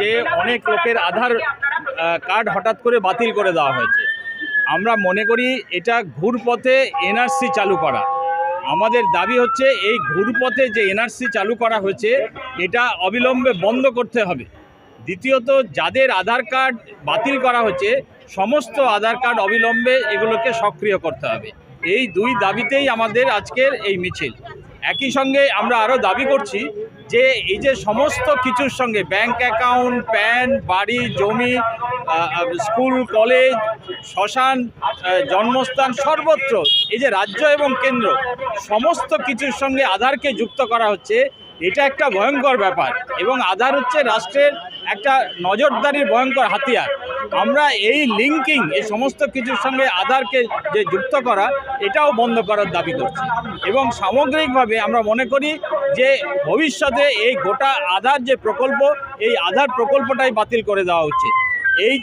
যে অনেক লোকের আধার কার্ড হঠাৎ করে বাতিল করে দেওয়া হয়েছে। আমরা মনে করি এটা ঘুরপথে এনআরসি চালু করা। আমাদের দাবি হচ্ছে এই ঘুরপথে যে এনআরসি চালু করা হয়েছে, এটা অবিলম্বে বন্ধ করতে হবে। দ্বিতীয়ত, যাদের আধার কার্ড বাতিল করা হয়েছে, সমস্ত আধার কার্ড অবিলম্বে এগুলোকে সক্রিয় করতে হবে। এই দুই দাবিতেই আমাদের আজকের এই মিছিল। একই সঙ্গে আমরা আরও দাবি করছি যে এই যে সমস্ত কিছুর সঙ্গে ব্যাংক অ্যাকাউন্ট প্যান বাড়ি, জমি স্কুল কলেজ শ্মশান জন্মস্থান সর্বত্র, এই যে রাজ্য এবং কেন্দ্র, সমস্ত কিছুর সঙ্গে আধারকে যুক্ত করা হচ্ছে এটা একটা ভয়ঙ্কর ব্যাপার এবং আধার হচ্ছে রাষ্ট্রের একটা নজরদারির ভয়ঙ্কর হাতিয়ার। আমরা এই লিঙ্কিং এই সমস্ত কিছুর সঙ্গে আধারকে যে যুক্ত করা, এটাও বন্ধ করার দাবি করছি। এবং সামগ্রিকভাবে আমরা মনে করি যে ভবিষ্যতে এই গোটা আধার যে প্রকল্প, এই আধার প্রকল্পটাই বাতিল করে দেওয়া উচিত। এই